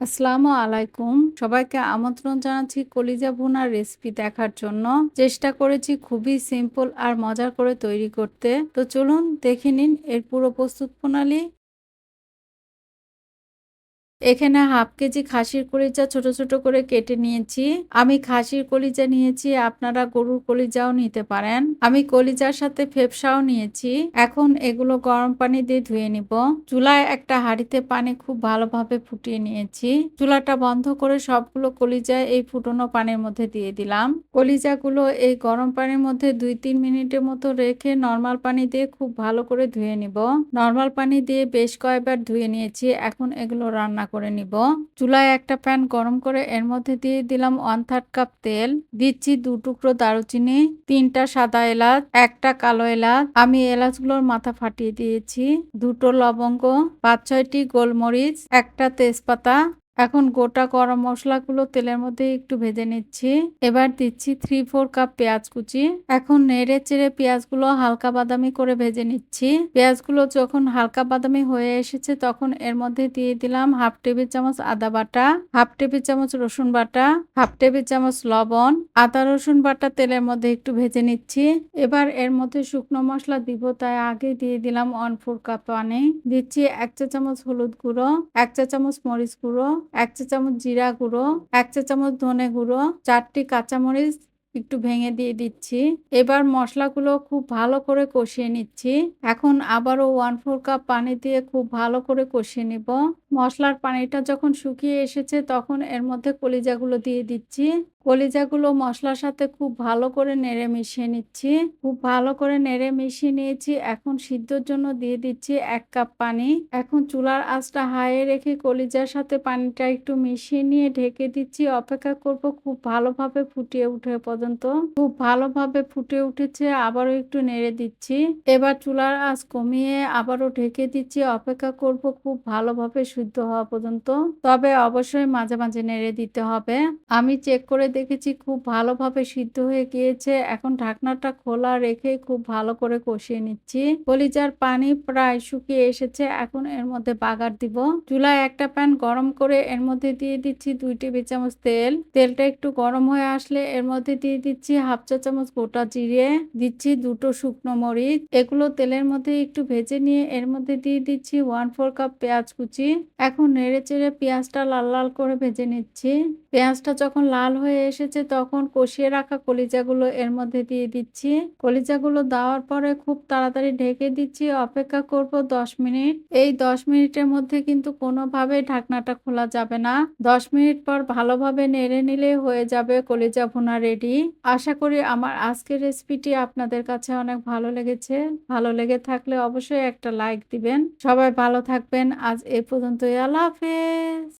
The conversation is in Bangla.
আসসালামু আলাইকুম। সবাইকে আমন্ত্রণ জানাচ্ছি কলিজা ভুনার রেসিপি দেখার জন্য। চেষ্টা করেছি খুবই সিম্পল আর মজার করে তৈরি করতে। তো চলুন দেখে নিন এর পুরো প্রস্তুত প্রণালী। এখানে হাফ কেজি খাসির কলিজা ছোট ছোট করে কেটে নিয়েছি। আমি খাসির কলিজা নিয়েছি, আপনারা গরুর কলিজাও নিতে পারেন। আমি কলিজার সাথে ফেপসাও নিয়েছি। এখন এগুলো গরম পানি দিয়ে ধুয়ে নিব। চুলায় একটা হাঁড়িতে পানি খুব ভালোভাবে ফুটিয়ে নিয়েছি। চুলাটা বন্ধ করে সবগুলো কলিজা এই ফুটনো পানির মধ্যে দিয়ে দিলাম। কলিজাগুলো এই গরম পানির মধ্যে দুই তিন মিনিটের মতো রেখে নর্মাল পানি দিয়ে খুব ভালো করে ধুয়ে নিব। নর্মাল পানি দিয়ে বেশ কয়েকবার ধুয়ে নিয়েছি। এখন এগুলো রান্না করে নিব। চুলায় একটা প্যান গরম করে এর মধ্যে দিয়ে দিলাম ওয়ান থার্ড কাপ তেল। দিচ্ছি দু টুকরো দারুচিনি, তিনটা সাদা এলাচ, একটা কালো এলাচ। আমি এলাচগুলোর মাথা ফাটিয়ে দিয়েছি। দুটো লবঙ্গ, পাঁচ ছয়টি গোলমরিচ, একটা তেজপাতা এখন গোটা গরম মশলাগুলো তেলের মধ্যে একটু ভেজে নিচ্ছি। এবার দিচ্ছি থ্রি ফোর কাপ পেঁয়াজ কুচি। এখন নেড়ে চেড়ে পেঁয়াজগুলো হালকা বাদামি করে ভেজে নিচ্ছি। পেঁয়াজগুলো যখন হালকা বাদামি হয়ে এসেছে তখন এর মধ্যে দিয়ে দিলাম হাফ টেবিল চামচ আদা বাটা হাফ টেবিল চামচ রসুন বাটা হাফ টেবিল চামচ লবণ, আদা রসুন বাটা তেলের মধ্যে একটু ভেজে নিচ্ছি। এবার এর মধ্যে শুকনো মশলা দিব তাই আগে দিয়ে দিলাম ওয়ান ফোর কাপ পানি। দিচ্ছি এক চা চামচ হলুদ গুঁড়ো, এক চা চামচ মরিচ গুঁড়ো এক চা চামচ জিরা গুঁড়ো, এক চা চামচ ধনে গুঁড়ো, চারটি কাঁচামরিচ একটু ভেঙে দিয়ে দিচ্ছি। এবার মশলাগুলো খুব ভালো করে কষিয়ে নিচ্ছি। এখন আবারও ওয়ান ফোর কাপ পানি দিয়ে খুব ভালো করে কষিয়ে নিব। মশলার পানিটা যখন শুকিয়ে এসেছে তখন এর মধ্যে কলিজাগুলো দিয়ে দিচ্ছি। কলিজাগুলো মশলার সাথে খুব ভালো করে নেড়ে মিশিয়ে নিচ্ছি। খুব ভালো করে নেড়ে মিশিয়ে নিয়েছি। এখন সিদ্ধর জন্য দিয়ে দিচ্ছি এক কাপ পানি। এখন চুলার আঁচটা হাইয়ে রেখে কলিজার সাথে পানিটা একটু মিশিয়ে নিয়ে ঢেকে দিচ্ছি। অপেক্ষা করব খুব ভালোভাবে ফুটিয়ে উঠে পর্যন্ত। খুব ভালোভাবে ফুটে উঠেছে, আবারও একটু নেড়ে দিচ্ছি। এবার চুলার আঁচ কমিয়ে আবারও ঢেকে দিচ্ছি। অপেক্ষা করব খুব ভালোভাবে শুদ্ধ হওয়া পর্যন্ত। তবে অবশ্যই মাঝে মাঝে নেড়ে দিতে হবে। আমি চেক করে দেখেছি খুব ভালোভাবে সিদ্ধ হয়ে গিয়েছে। এখন ঢাকনাটা খোলা রেখে খুব ভালো করে কষিয়ে নিচ্ছি। কলিজার পানি প্রায় শুকিয়ে এসেছে। এখন এর মধ্যে বাগার দিব। চুলায় একটা প্যান গরম করে এর মধ্যে দিয়ে দিচ্ছি দুই টেবিল চামচ তেল। তেলটা একটু গরম হয়ে আসলে এর মধ্যে দিয়ে দিচ্ছি হাফ চা চামচ গোটা জিরে। দিচ্ছি দুটো শুকনো মরিচ। এগুলো তেলের মধ্যে একটু ভেজে নিয়ে এর মধ্যে দিয়ে দিচ্ছি ওয়ান ফোর কাপ পেঁয়াজ কুচি। এখন নেড়ে চেড়ে পেঁয়াজটা লাল লাল করে ভেজে নিচ্ছি। পেঁয়াজটা যখন লাল হয়ে এসেছে তখন কষিয়ে রাখা কলিজাগুলো এর মধ্যে দিয়ে দিচ্ছি। কলিজাগুলো দেওয়ার পরে খুব তাড়াতাড়ি ঢেকে দিচ্ছি। অপেক্ষা করব দশ মিনিট। এই দশ মিনিটের মধ্যে কিন্তু কোনোভাবে ঢাকনাটা খোলা যাবে না। দশ মিনিট পর ভালোভাবে নেড়ে নিলে হয়ে যাবে কলিজা ভুনা রেডি। আশা করি আমার আজকের রেসিপিটি আপনাদের কাছে অনেক ভালো লেগেছে। ভালো লেগে থাকলে অবশ্যই একটা লাইক দিবেন। সবাই ভালো থাকবেন। আজ এ পর্যন্তই। আল্লাহ হাফেজ।